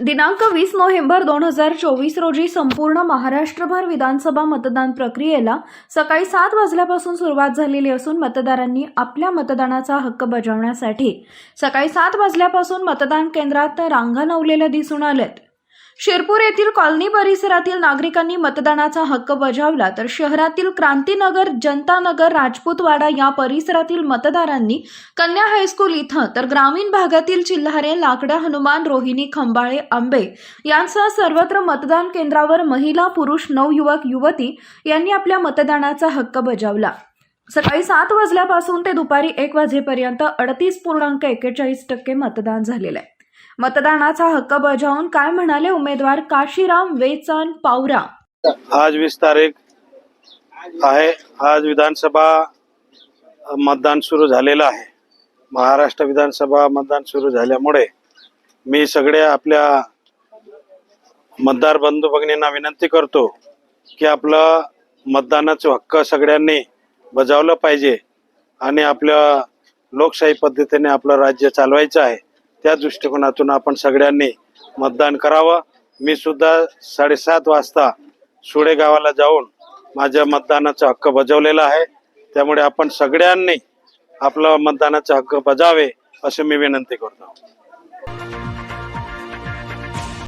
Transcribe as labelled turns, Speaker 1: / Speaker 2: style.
Speaker 1: दिनांक वीस नोव्हेंबर दोन हजार चोवीस रोजी संपूर्ण महाराष्ट्रभर विधानसभा मतदान प्रक्रियेला सकाळी सात वाजल्यापासून सुरुवात झालेली असून मतदारांनी आपल्या मतदानाचा हक्क बजावण्यासाठी सकाळी सात वाजल्यापासून मतदान केंद्रात रांगा लावलेल्या दिसून आल्यात. शिरपूर येथील कॉलनी परिसरातील नागरिकांनी मतदानाचा हक्क बजावला तर शहरातील क्रांतीनगर जनतानगर राजपूतवाडा या परिसरातील मतदारांनी कन्या हायस्कूल इथं तर ग्रामीण भागातील चिल्हारे लाकडा हनुमान रोहिणी खंबाळे आंबे यांसह सर्वत्र मतदान केंद्रावर महिला पुरुष नवयुवक युवती यांनी आपल्या मतदानाचा हक्क बजावला. सकाळी सात वाजल्यापासून ते दुपारी एक वाजेपर्यंत अडतीस पूर्णांक एकेचाळीस टक्के मतदान झालेलं आहे. मतदानाचा हक्क बजावून काय म्हणाले उमेदवार काशीराम वेचान पावरा?
Speaker 2: आज वीस तारीख आहे. आज विधानसभा मतदान सुरू झालेलं आहे. महाराष्ट्र विधानसभा मतदान सुरू झाल्यामुळे मी सगळ्या आपल्या मतदार बंधू भगिनींना विनंती करतो की आपलं मतदानाचं हक्क सगळ्यांनी बजावलं पाहिजे आणि आपल्या लोकशाही पद्धतीने आपलं राज्य चालवायचं आहे. त्या दृष्टिकोनातून आपण सगळ्यांनी मतदान करावं. मी सुद्धा साडेसात वाजता सुडे गावाला जाऊन माझ्या मतदानाचा हक्क बजावलेला आहे. त्यामुळे आपण सगळ्यांनी आपलं मतदानाचा हक्क बजावे असे मी विनंती करतो.